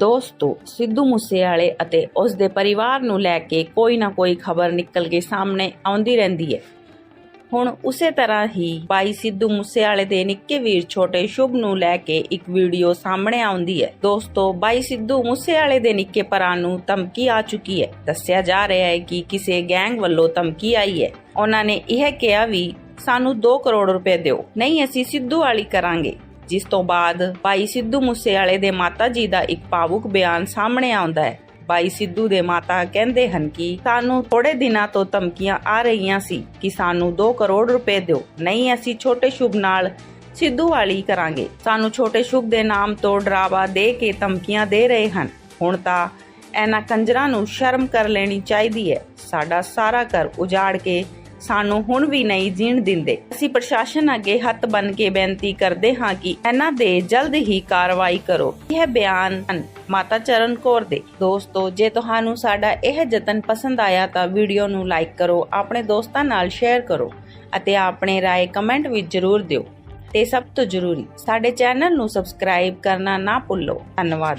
ਦੋਸਤੋ, ਸਿੱਧੂ ਮੂਸੇਵਾਲੇ ਅਤੇ ਉਸ ਦੇ ਪਰਿਵਾਰ ਨੂੰ ਲੈ ਕੇ ਕੋਈ ਨਾ ਕੋਈ ਖਬਰ ਨਿਕਲ ਕੇ ਸਾਹਮਣੇ ਆਉਂਦੀ ਰਹਿੰਦੀ ਹੈ। ਹੁਣ ਉਸੇ ਤਰ੍ਹਾਂ ਹੀ ਭਾਈ ਸਿੱਧੂ ਮੂਸੇਵਾਲੇ ਦੇ ਨਿੱਕੇ ਵੀਰ ਛੋਟੇ ਸ਼ੁਭ ਨੂੰ ਲੈ ਕੇ ਇੱਕ ਵੀਡੀਓ ਸਾਹਮਣੇ ਆਉਂਦੀ ਹੈ। ਦੋਸਤੋ, ਭਾਈ ਸਿੱਧੂ ਮੂਸੇਵਾਲੇ ਦੇ ਨਿੱਕੇ ਭਰਾ ਨੂੰ ਧਮਕੀ ਆ ਚੁੱਕੀ ਹੈ। ਦੱਸਿਆ ਜਾ ਰਿਹਾ ਹੈ ਕਿ ਕਿਸੇ ਗੈਂਗ ਵੱਲੋਂ ਧਮਕੀ ਆਈ ਹੈ। ਉਹਨਾਂ ਨੇ ਇਹ ਕਿਹਾ ਵੀ, ਸਾਨੂੰ 2 ਕਰੋੜ ਰੁਪਏ ਦਿਓ। ਨਹੀਂ, ਅਸੀਂ ਸਿੱਧੂ ਵਾਲੀ ਕਰਾਂਗੇ। ਜਿਸ ਤੋਂ ਬਾਅਦ ਭਾਈ ਸਿੱਧੂ ਮੂਸੇਵਾਲੇ ਦੇ ਮਾਤਾ ਜੀ ਦਾ ਇੱਕ ਭਾਵੁਕ ਬਿਆਨ ਸਾਹਮਣੇ ਆਉਂਦਾ ਹੈ। ਭਾਈ ਸਿੱਧੂ ਦੇ ਮਾਤਾ ਕਹਿੰਦੇ ਹਨ ਕਿ ਸਾਨੂੰ ਥੋੜੇ ਦਿਨਾਂ ਤੋਂ ਧਮਕੀਆਂ ਆ ਰਹੀਆਂ ਸੀ ਕਿ ਸਾਨੂੰ 2 ਕਰੋੜ ਰੁਪਏ ਦਿਓ। ਨਹੀਂ, ਅਸੀਂ ਛੋਟੇ ਸ਼ੁਭ ਨਾਲ ਸਿੱਧੂ ਵਾਲੀ ਕਰਾਂਗੇ। ਸਾਨੂੰ ਛੋਟੇ ਸ਼ੁਭ ਦੇ ਨਾਮ ਤੋਂ ਡਰਾਵਾ ਦੇ ਕੇ ਧਮਕੀਆਂ ਦੇ ਰਹੇ ਹਨ। ਹੁਣ ਤਾਂ ਇਹਨਾਂ ਕੰਜਰਾਂ ਨੂੰ ਸ਼ਰਮ ਕਰ ਲੈਣੀ ਚਾਹੀਦੀ ਹੈ। ਸਾਡਾ ਸਾਰਾ ਘਰ ਉਜਾੜ ਕੇ ਸਾਨੂੰ ਹੁਣ ਵੀ ਨਹੀਂ ਜੀਣ ਦਿੰਦੇ। ਅਸੀਂ ਪ੍ਰਸ਼ਾਸਨ ਅੱਗੇ ਹੱਥ ਬੰਨ ਕੇ ਬੇਨਤੀ ਕਰਦੇ ਹਾਂ ਕਿ ਇਹਨਾਂ ਦੇ ਜਲਦ ਹੀ ਕਾਰਵਾਈ ਕਰੋ। ਇਹ ਬਿਆਨ ਮਾਤਾ ਚਰਨ ਕੌਰ ਦੇ। ਦੋਸਤੋ, ਜੇ ਤੁਹਾਨੂੰ ਸਾਡਾ ਇਹ ਯਤਨ ਪਸੰਦ ਆਇਆ ਤਾਂ ਵੀਡੀਓ ਨੂੰ ਲਾਈਕ ਕਰੋ, ਆਪਣੇ ਦੋਸਤਾਂ ਨਾਲ ਸ਼ੇਅਰ ਕਰੋ ਅਤੇ ਆਪਣੇ ਰਾਏ ਕਮੈਂਟ ਵਿੱਚ ਜ਼ਰੂਰ ਦਿਓ। ਤੇ ਸਭ ਤੋਂ ਜ਼ਰੂਰੀ, ਸਾਡੇ ਚੈਨਲ ਨੂੰ ਸਬਸਕ੍ਰਾਈਬ ਕਰਨਾ ਨਾ ਭੁੱਲੋ। ਧੰਨਵਾਦ।